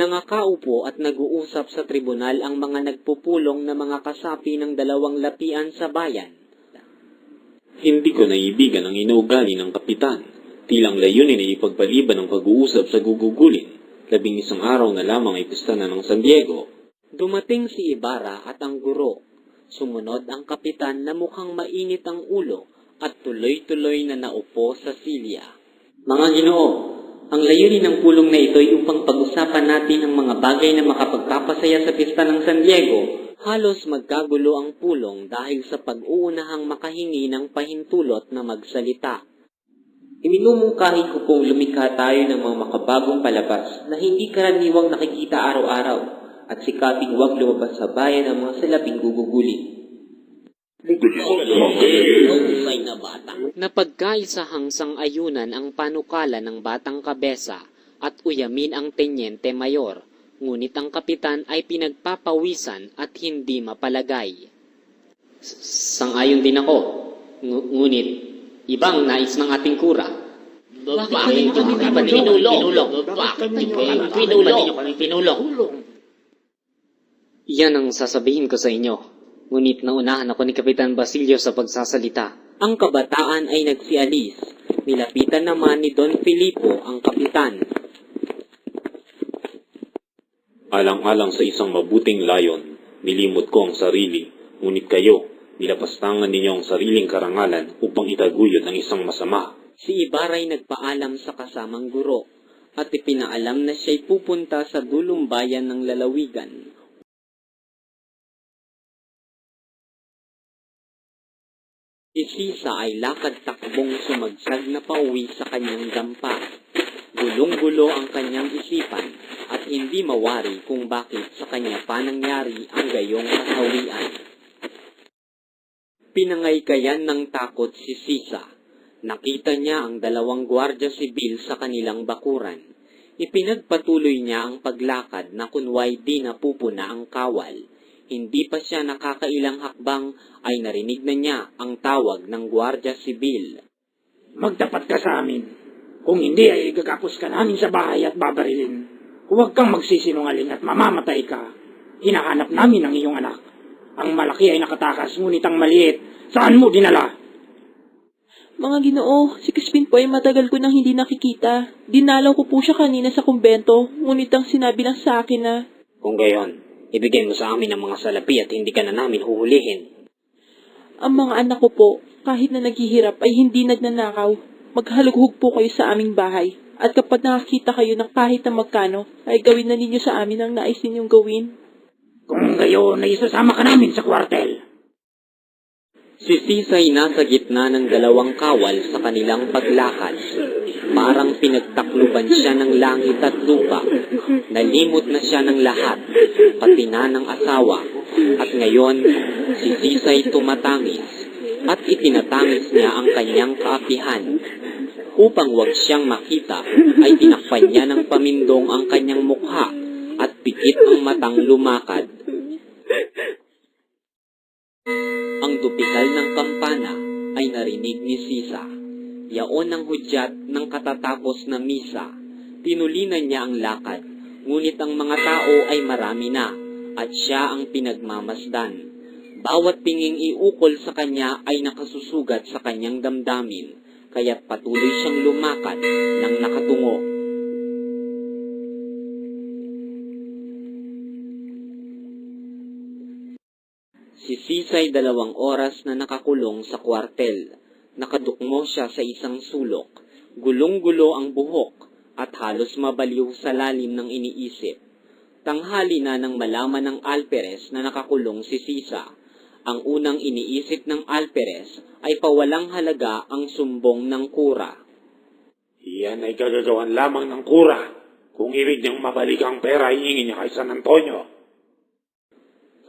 Nangakaupo at nag-uusap sa tribunal ang mga nagpupulong na mga kasapi ng dalawang lapian sa bayan. Hindi ko naibigan ang inuugali ng kapitan. Tilang layunin ay ipagpaliban ang pag-uusap sa gugugulin. Labing isang araw na lamang ay pista na ng San Diego. Dumating si Ibarra at ang guro. Sumunod ang kapitan na mukhang mainit ang ulo at tuloy-tuloy na naupo sa silya. Mga ginoo, ang layunin ng pulong na ito ay upang pag-usapan natin ang mga bagay na makapagpapasaya sa pista ng San Diego. Halos magkagulo ang pulong dahil sa pag-uunahang makahingi ng pahintulot na magsalita. Iminumungkahi ko pong lumikha tayo ng mga makabagong palabas na hindi karaniwang nakikita araw-araw at sikaping huwag lumabas sa bayan ng mga salaping gugugulin. Na bata. Napagkaisahang sang-ayunan ang panukala ng batang kabesa at uyamin ang tenyente mayor, ngunit ang kapitan ay pinagpapawisan at hindi mapalagay. Sang-ayon din ako, Ngu- ngunit ibang nais ng ating kura. Bakit kami pinulong? Bakit pinulong? Pinulong. Yan ang sasabihin ko sa inyo. Ngunit naunahan ako ni Kapitan Basilio sa pagsasalita. Ang kabataan ay nagsialis. Nilapitan naman ni Don Filipo ang kapitan. Alang-alang sa isang mabuting layon, nilimot ko ang sarili. Ngunit kayo, nilapastangan ninyo ang sariling karangalan upang itaguyod ang isang masama. Si Ibaray nagpaalam sa kasamang guro at ipinaalam na siya'y pupunta sa dulong bayan ng lalawigan. Si Sisa ay lakad takbong sumagsag na pauwi sa kanyang dampa. Gulong-gulo ang kanyang isipan at hindi mawari kung bakit sa kanya pa nangyari ang gayong kasawian. Pinangaykayan ng takot si Sisa. Nakita niya ang dalawang gwardya sibil sa kanilang bakuran. Ipinagpatuloy niya ang paglakad na kunway di napupuna ang kawal. Hindi pa siya nakakailang hakbang ay narinig na niya ang tawag ng gwardya sibil. Magtapat ka sa amin. Kung hindi ay gagapos ka namin sa bahay at babarilin. Huwag kang magsisinungaling at mamamatay ka. Hinahanap namin ang iyong anak. Ang malaki ay nakatakas, ngunit ang maliit, saan mo dinala? Mga ginoo, si Crispin po ay matagal ko nang hindi nakikita. Dinalaw ko po siya kanina sa kumbento, ngunit ang sinabi lang sa akin na, Kung gayon, ibigay mo sa amin ang mga salapi at hindi ka na namin huhulihin. ang mga anak ko po, kahit na naghihirap ay hindi nagnanakaw. Maghalughog po kayo sa aming bahay. At kapag nakakita kayo ng kahit na magkano, ay gawin na ninyo sa amin ang nais ninyong gawin. Kung gayon ay isasama ka namin sa kwartel. Si Sisay nasa gitna ng dalawang kawal sa kanilang paglakad. Parang pinagtakluban siya ng langit at lupa. Nalimot na siya ng lahat, pati na ng asawa. At ngayon, si Sisay tumatangis at itinatangis niya ang kanyang kaapihan. Upang wag siyang makita, ay tinakpan niya ng pamindong ang kanyang mukha at pikit ang matang lumakad. Ang dupikal ng kampana ay narinig ni Sisa. Yaon ang hudyat ng katatapos na misa. Tinulinan niya ang lakad, ngunit ang mga tao ay marami na, at siya ang pinagmamasdan. Bawat pinging iukol sa kanya ay nakasusugat sa kanyang damdamin, kaya't patuloy siyang lumakad ng nakatungo. Si Sisay dalawang oras na nakakulong sa kwartel. Nakadukmo siya sa isang sulok. Gulong-gulo ang buhok at halos mabaliw sa lalim ng iniisip. Tanghali na nang malaman ng Alperes na nakakulong si Sisa. Ang unang iniisip ng Alperes ay pawalang halaga ang sumbong ng kura. Iyan ay gagagawan lamang ng kura. Kung ibig niyang mabalik ang pera, hihingi niya kay San Antonio.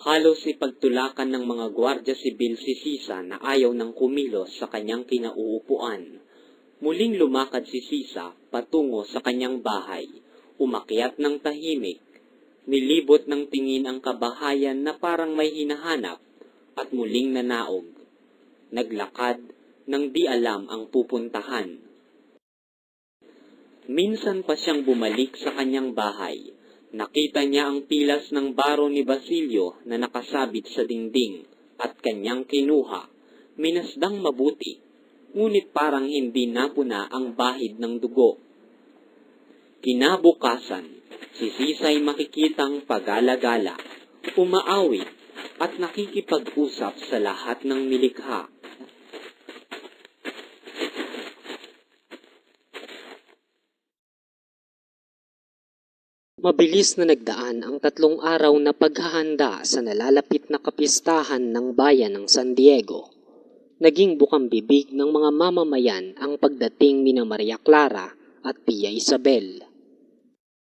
Halos ipagtulakan ng mga gwardya sibil si Sisa na ayaw ng kumilos sa kanyang kinauupuan. Muling lumakad si Sisa patungo sa kanyang bahay. Umakyat ng tahimik. Nilibot ng tingin ang kabahayan na parang may hinahanap at muling nanaog. Naglakad nang di alam ang pupuntahan. Minsan pa siyang bumalik sa kanyang bahay. Nakita niya ang pilas ng baro ni Basilio na nakasabit sa dingding at kanyang kinuha. Minasdang mabuti, ngunit parang hindi napuna ang bahid ng dugo. Kinabukasan, si Sisay makikitang pagala-gala, umaawit at nakikipag-usap sa lahat ng nilikha. Mabilis na nagdaan ang tatlong araw na paghahanda sa nalalapit na kapistahan ng bayan ng San Diego. Naging bukang bibig ng mga mamamayan ang pagdating ni Maria Clara at Pia Isabel.